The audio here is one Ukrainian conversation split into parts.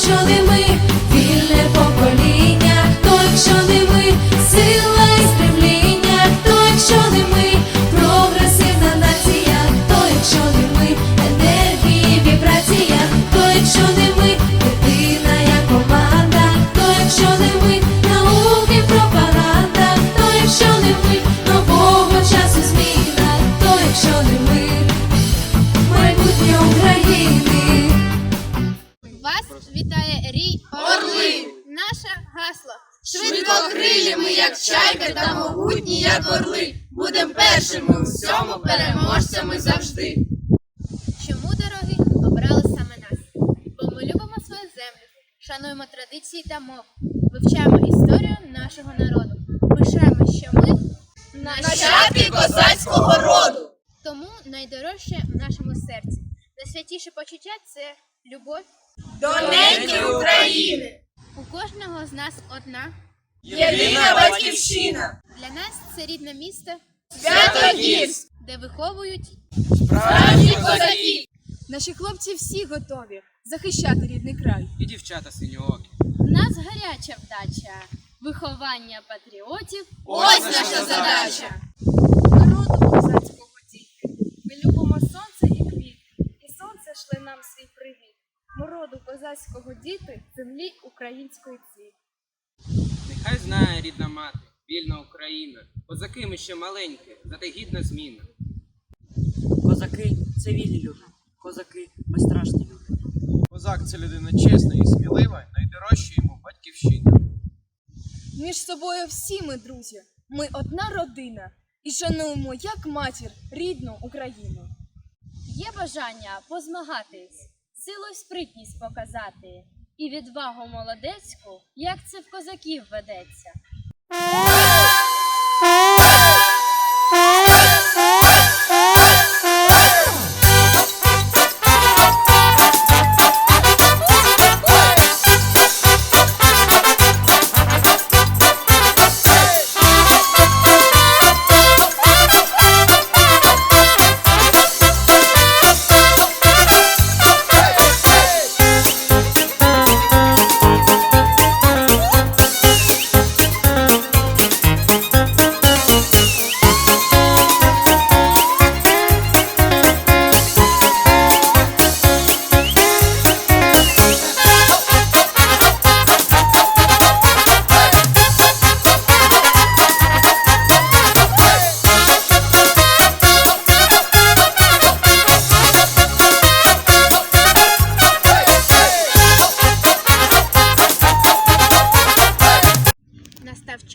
не ми, гасло. Швидкокрилі ми, як чайка, та могутні, як орли. Будем першими у всьому, переможцями завжди. Чому дороги обрали саме нас? Бо ми любимо свою землю, шануємо традиції та мову, вивчаємо історію нашого народу. Пишаємо, що ми Нащадки козацького роду. Тому найдорожче в нашому серці. Найсвятіше почуття це любов. До неньки України. У кожного з нас одна. Єдина батьківщина. Для нас це рідне місто, Святогірськ. де виховують Справжні козаки. Наші хлопці всі готові захищати рідний край. і дівчата синьоокі. В нас гаряча вдача, виховання патріотів. Ось наша задача. Народу козацького діти. Ми любимо сонце і квіти, і сонце шле нам свій привіт. Ми роду козацького діти, землі української цвіт. Нехай знає рідна мати, вільна Україна. Козаки ми ще маленькі, зате гідна зміна. Козаки це вільні люди. Козаки безстрашні люди. Козак це людина чесна і смілива, найдорожча йому батьківщина. Між собою всі ми друзі. Ми одна родина і шануємо як матір рідну Україну. Є бажання позмагатись, силу й спритність показати, і відвагу молодецьку, як це в козаків ведеться.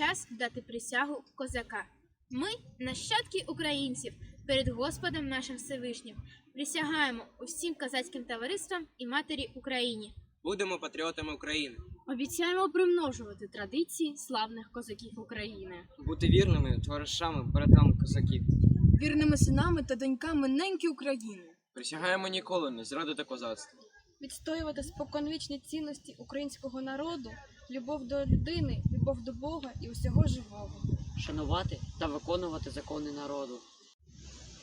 Час дати присягу козака. Ми, нащадки українців, перед Господом нашим Всевишнім, присягаємо усім козацьким товариствам і матері Україні. Будемо патріотами України. Обіцяємо примножувати традиції славних козаків України. Бути вірними товаришами, братами козаків. Вірними синами та доньками неньки України. Присягаємо ніколи не зрадити козацтво. Відстоювати споконвічні цінності українського народу, любов до людини, любов до Бога і усього живого. Шанувати та виконувати закони народу.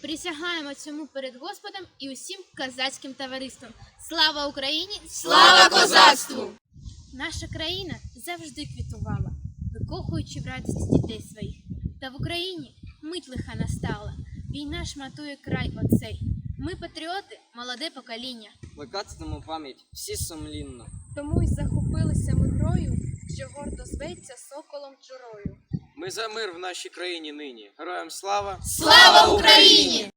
Присягаємо цьому перед Господом і усім козацьким товариствам. Слава Україні! Слава козацтву! Наша країна завжди квітувала, викохуючи в радість дітей своїх. Та в Україні мить лиха настала. Війна шматує край оцей. Ми патріоти, молоде покоління. Викатимо пам'ять всі сумлінно. Тому й захопилися ми грою, що гордо зветься соколом чурою. Ми за мир в нашій країні нині. Героям слава! Слава Україні!